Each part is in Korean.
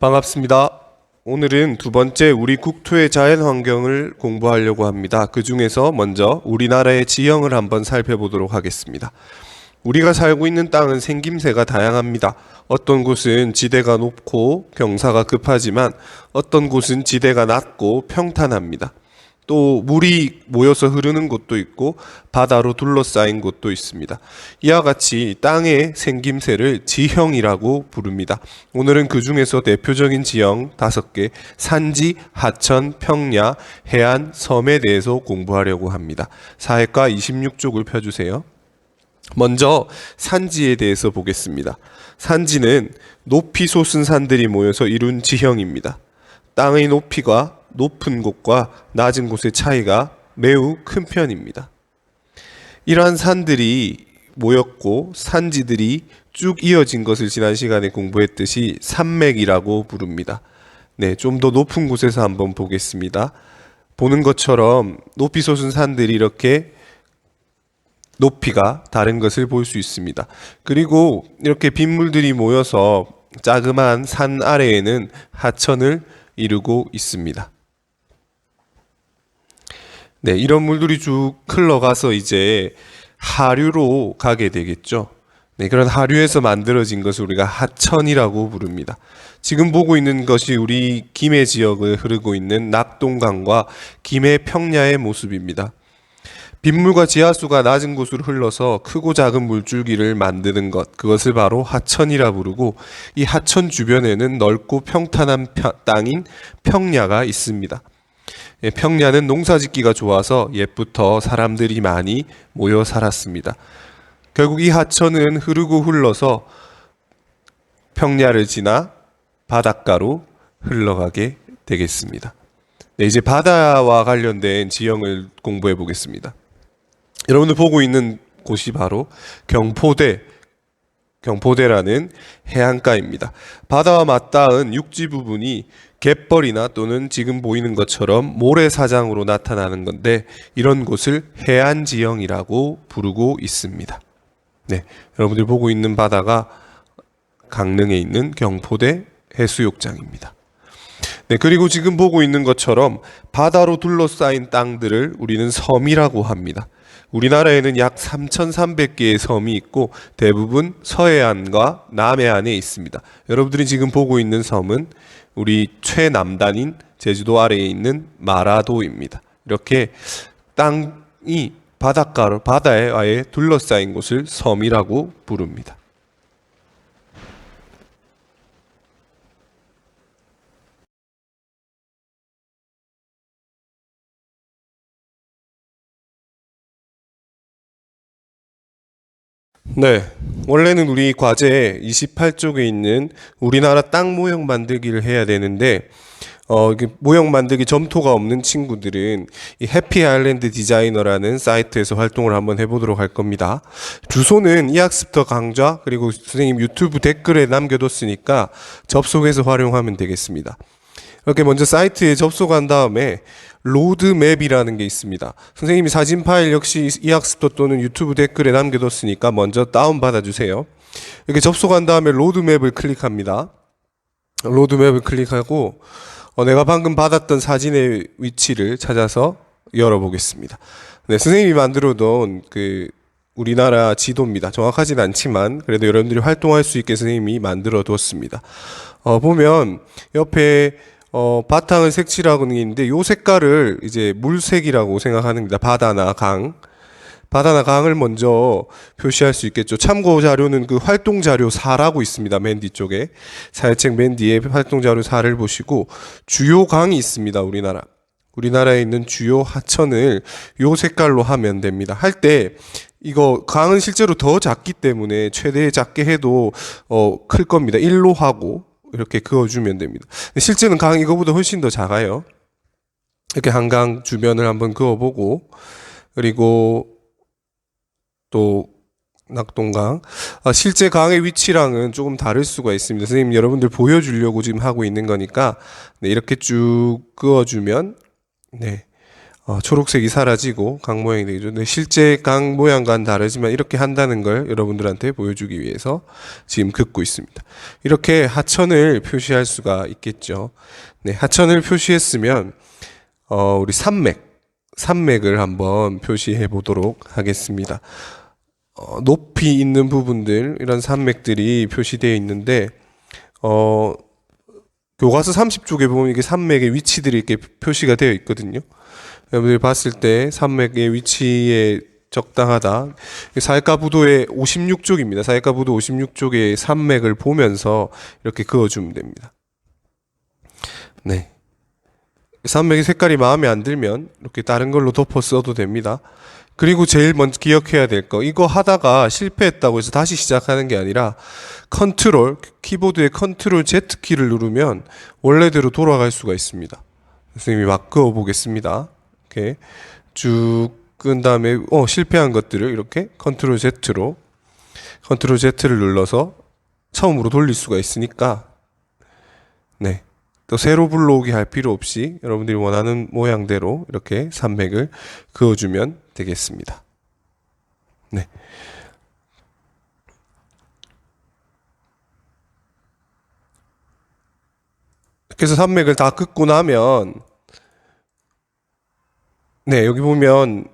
반갑습니다. 오늘은 두 번째 우리 국토의 자연 환경을 공부하려고 합니다. 그 중에서 먼저 우리나라의 지형을 한번 살펴보도록 하겠습니다. 우리가 살고 있는 땅은 생김새가 다양합니다. 어떤 곳은 지대가 높고 경사가 급하지만 어떤 곳은 지대가 낮고 평탄합니다. 또 물이 모여서 흐르는 곳도 있고 바다로 둘러싸인 곳도 있습니다. 이와 같이 땅의 생김새를 지형이라고 부릅니다. 오늘은 그 중에서 대표적인 지형 다섯 개 산지, 하천, 평야, 해안, 섬에 대해서 공부하려고 합니다. 사회과 26쪽을 펴주세요. 먼저 산지에 대해서 보겠습니다. 산지는 높이 솟은 산들이 모여서 이룬 지형입니다. 땅의 높이가 높은 곳과 낮은 곳의 차이가 매우 큰 편입니다. 이러한 산들이 모였고 산지들이 쭉 이어진 것을 지난 시간에 공부했듯이 산맥이라고 부릅니다. 네, 좀 더 높은 곳에서 한번 보겠습니다. 보는 것처럼 높이 솟은 산들이 이렇게 높이가 다른 것을 볼 수 있습니다. 그리고 이렇게 빗물들이 모여서 자그마한 산 아래에는 하천을 이루고 있습니다. 네, 이런 물들이 쭉 흘러가서 이제 하류로 가게 되겠죠. 네, 그런 하류에서 만들어진 것을 우리가 하천이라고 부릅니다. 지금 보고 있는 것이 우리 김해 지역을 흐르고 있는 낙동강과 김해 평야의 모습입니다. 빗물과 지하수가 낮은 곳으로 흘러서 크고 작은 물줄기를 만드는 것, 그것을 바로 하천이라 부르고 이 하천 주변에는 넓고 평탄한 펴- 땅인 평야가 있습니다. 예, 평야는 농사짓기가 좋아서 옛부터 사람들이 많이 모여 살았습니다. 결국 이 하천은 흐르고 흘러서 평야를 지나 바닷가로 흘러가게 되겠습니다. 네, 이제 바다와 관련된 지형을 공부해 보겠습니다. 여러분들 보고 있는 곳이 바로 경포대 경포대라는 해안가입니다. 바다와 맞닿은 육지 부분이 갯벌이나 또는 지금 보이는 것처럼 모래사장으로 나타나는 건데 이런 곳을 해안 지형이라고 부르고 있습니다. 네, 여러분들 보고 있는 바다가 강릉에 있는 경포대 해수욕장입니다. 네, 그리고 지금 보고 있는 것처럼 바다로 둘러싸인 땅들을 우리는 섬이라고 합니다. 우리나라에는 약 3,300개의 섬이 있고 대부분 서해안과 남해안에 있습니다. 여러분들이 지금 보고 있는 섬은 우리 최남단인 제주도 아래에 있는 마라도입니다. 이렇게 땅이 바닷가로 바다에 아예 둘러싸인 곳을 섬이라고 부릅니다. 네. 원래는 우리 과제 28쪽에 있는 우리나라 땅 모형 만들기를 해야 되는데 어, 이게 모형 만들기 점토가 없는 친구들은 이 해피 아일랜드 디자이너라는 사이트에서 활동을 한번 해보도록 할 겁니다. 주소는 이 학습터 강좌 그리고 선생님 유튜브 댓글에 남겨뒀으니까 접속해서 활용하면 되겠습니다. 이렇게 먼저 사이트에 접속한 다음에 로드맵이라는 게 있습니다. 선생님이 사진 파일 역시 이 학습도 또는 유튜브 댓글에 남겨뒀으니까 먼저 다운 받아 주세요. 이렇게 접속한 다음에 로드맵을 클릭합니다. 로드맵을 클릭하고 어, 내가 방금 받았던 사진의 위치를 찾아서 열어보겠습니다. 네, 선생님이 만들어둔 그 우리나라 지도입니다. 정확하진 않지만 그래도 여러분들이 활동할 수 있게 선생님이 만들어 두었습니다. 어, 보면 옆에 어, 바탕은 색칠하고 있는데 요 색깔을 이제 물색이라고 생각하는 겁니다. 바다나 강. 바다나 강을 먼저 표시할 수 있겠죠. 참고 자료는 그 활동 자료 4라고 있습니다. 맨 뒤쪽에. 사회책 맨 뒤에 활동 자료 4를 보시고 주요 강이 있습니다. 우리나라. 우리나라에 있는 주요 하천을 요 색깔로 하면 됩니다. 할 때 이거 강은 실제로 더 작기 때문에 최대 작게 해도 어, 클 겁니다. 1로 하고 이렇게 그어주면 됩니다. 실제는 강 이거보다 훨씬 더 작아요. 이렇게 한강 주변을 한번 그어보고 그리고 또 낙동강 아, 실제 강의 위치랑은 조금 다를 수가 있습니다. 선생님 여러분들 보여주려고 지금 하고 있는 거니까 네, 이렇게 쭉 그어주면 네 어, 초록색이 사라지고 강 모양이 되죠. 근데 실제 강 모양과는 다르지만 이렇게 한다는 걸 여러분들한테 보여주기 위해서 지금 긋고 있습니다. 이렇게 하천을 표시할 수가 있겠죠. 네, 하천을 표시했으면 어, 우리 산맥, 산맥을 한번 표시해 보도록 하겠습니다. 어, 높이 있는 부분들 이런 산맥들이 표시되어 있는데 어, 교과서 30쪽에 보면 이게 산맥의 위치들이 이렇게 표시가 되어 있거든요. 여러분들이 봤을 때 산맥의 위치에 적당하다. 사회과 부도의 56쪽입니다. 사회과 부도 56쪽의 산맥을 보면서 이렇게 그어주면 됩니다. 네. 산맥의 색깔이 마음에 안 들면 이렇게 다른 걸로 덮어 써도 됩니다. 그리고 제일 먼저 기억해야 될 거, 이거 하다가 실패했다고 해서 다시 시작하는 게 아니라 컨트롤, 키보드의 컨트롤 Z 키를 누르면 원래대로 돌아갈 수가 있습니다. 선생님이 막 그어 보겠습니다. 이렇게 쭉 끈 다음에 어 실패한 것들을 이렇게 컨트롤 Z로 컨트롤 Z를 눌러서 처음으로 돌릴 수가 있으니까 네. 또 세로 불러오기 할 필요 없이 여러분들이 원하는 모양대로 이렇게 산맥을 그어주면 되겠습니다. 네. 그래서 산맥을 다 긋고 나면 네, 여기 보면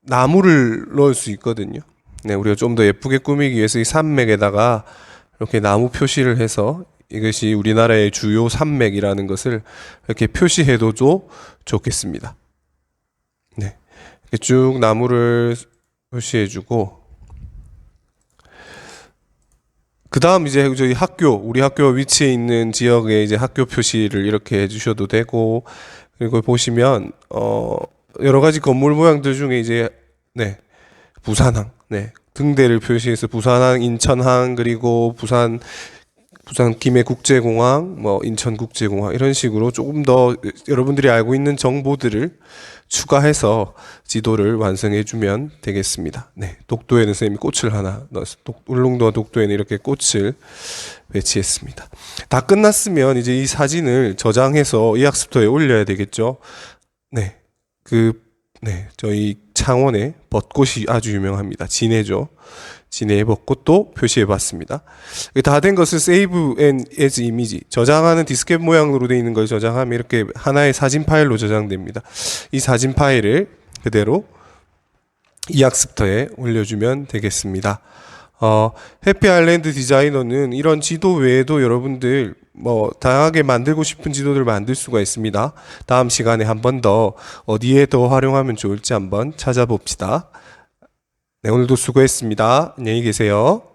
나무를 넣을 수 있거든요. 네, 우리가 좀 더 예쁘게 꾸미기 위해서 이 산맥에다가 이렇게 나무 표시를 해서 이것이 우리나라의 주요 산맥이라는 것을 이렇게 표시해둬도 좋겠습니다. 네, 이렇게 쭉 나무를 표시해주고 그 다음 이제 저희 학교, 우리 학교 위치에 있는 지역에 이제 학교 표시를 이렇게 해주셔도 되고 그리고 보시면 어 여러 가지 건물 모양들 중에 이제 네 부산항, 네 등대를 표시해서 부산항, 인천항 그리고 부산 부산 김해국제공항, 뭐 인천국제공항 이런 식으로 조금 더 여러분들이 알고 있는 정보들을 추가해서 지도를 완성해주면 되겠습니다. 네, 독도에는 선생님이 꽃을 하나 넣었습니다. 독- 울릉도와 독도에는 이렇게 꽃을 배치했습니다. 다 끝났으면 이제 이 사진을 저장해서 이 학습터에 올려야 되겠죠. 네, 그 네, 저희 창원에 벚꽃이 아주 유명합니다. 진해죠. 진해의 벚꽃도 표시해봤습니다. 다 된 것을 save and as image 저장하는 디스켓 모양으로 되어 있는 걸 저장하면 이렇게 하나의 사진 파일로 저장됩니다. 이 사진 파일을 그대로 이 학습터에 올려주면 되겠습니다. 어, 해피 아일랜드 디자이너는 이런 지도 외에도 여러분들 뭐 다양하게 만들고 싶은 지도들 만들 수가 있습니다. 다음 시간에 한 번 더 어디에 더 활용하면 좋을지 한번 찾아봅시다. 네, 오늘도 수고했습니다. 안녕히 계세요.